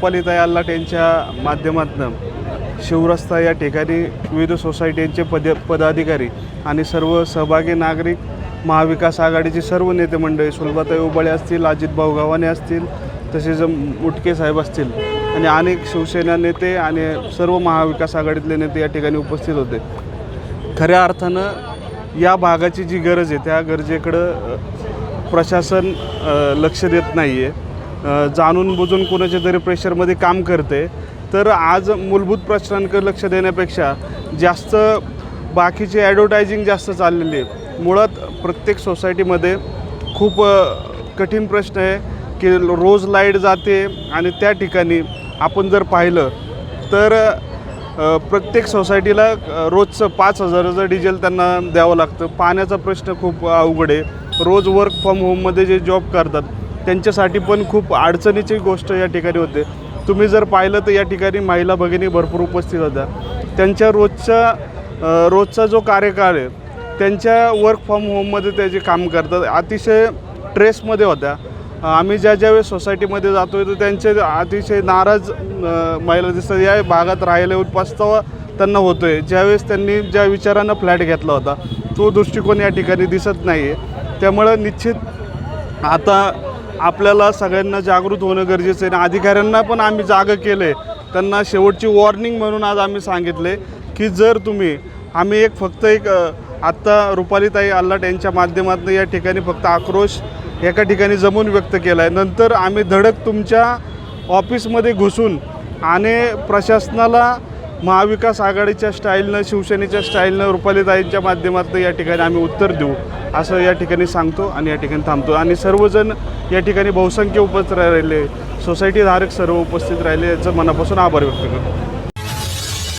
रुपालीताई आल्लाट यांच्या माध्यमातून शिवरस्ता या ठिकाणी विविध सोसायटींचे पद पदाधिकारी आणि सर्व सहभागी नागरिक महाविकास आघाडीचे सर्व नेते मंडळी सुलभाताई उबाळे असतील अजितभाऊ गव्हाणे असतील तसेच मुटके साहेब असतील आणि अनेक शिवसेना नेते आणि सर्व महाविकास आघाडीतले नेते या ठिकाणी उपस्थित होते. खऱ्या अर्थानं या भागाची जी गरज आहे त्या गरजेकडं प्रशासन लक्ष देत नाही आहे जाणून बुजून कोणाच्या तरी प्रेशरमध्ये काम करते. तर आज मूलभूत प्रश्नांकडे लक्ष देण्यापेक्षा जास्त बाकीची ॲडव्हर्टायझिंग जास्त चाललेली आहे मुळात प्रत्येक सोसायटीमध्ये खूप कठीण प्रश्न आहे की रोज लाइट जाते आणि त्या ठिकाणी आपण जर पाहिलं तर प्रत्येक सोसायटीला रोजचं पाच हजाराचं डिझेल त्यांना द्यावं लागतं. पाण्याचा प्रश्न खूप अवघड आहे. रोज वर्क फ्रॉम होममध्ये जे जॉब करतात त्यांच्यासाठी पण खूप अडचणीची गोष्ट या ठिकाणी होते. तुम्ही जर पाहिलं तर या ठिकाणी महिला भगिनी भरपूर उपस्थित होत्या. त्यांच्या रोजच्या रोजचा जो कार्यकाळ आहे त्यांच्या वर्क फ्रॉम होममध्ये त्याचे काम करतात अतिशय ट्रेसमध्ये होत्या. आम्ही ज्या ज्यावेळेस सोसायटीमध्ये जातो आहे तर त्यांचे अतिशय नाराज महिला दिसतात. या भागात राहायला पस्तावा त्यांना होतो आहे ज्यावेळेस त्यांनी ज्या विचारानं फ्लॅट घेतला होता तो दृष्टिकोन या ठिकाणी दिसत नाही आहे त्यामुळं निश्चित आता आपल्याला सगळ्यांना जागृत होणं गरजेचं आहे आणि अधिकाऱ्यांना पण आम्ही जागं केलं आहे त्यांना शेवटची वॉर्निंग म्हणून आज आम्ही सांगितले की जर तुम्ही आम्ही एक फक्त एक आत्ता रुपालीताई आल्लाट यांच्या माध्यमातून या ठिकाणी फक्त आक्रोश एका ठिकाणी जमून व्यक्त केला आहे नंतर आम्ही धडक तुमच्या ऑफिसमध्ये घुसून आणि प्रशासनाला महाविकास आघाडीच्या स्टाईलनं शिवसेनेच्या स्टाईलनं रुपालीताईंच्या माध्यमातून या ठिकाणी आम्ही उत्तर देऊ. असं या ठिकाणी सांगतो आणि या ठिकाणी थांबतो. आणि सर्वजण या ठिकाणी बहुसंख्य उपस्थित राहिले. सोसायटीधारक सर्व उपस्थित राहिले. याचं मनापासून आभार व्यक्त करतो.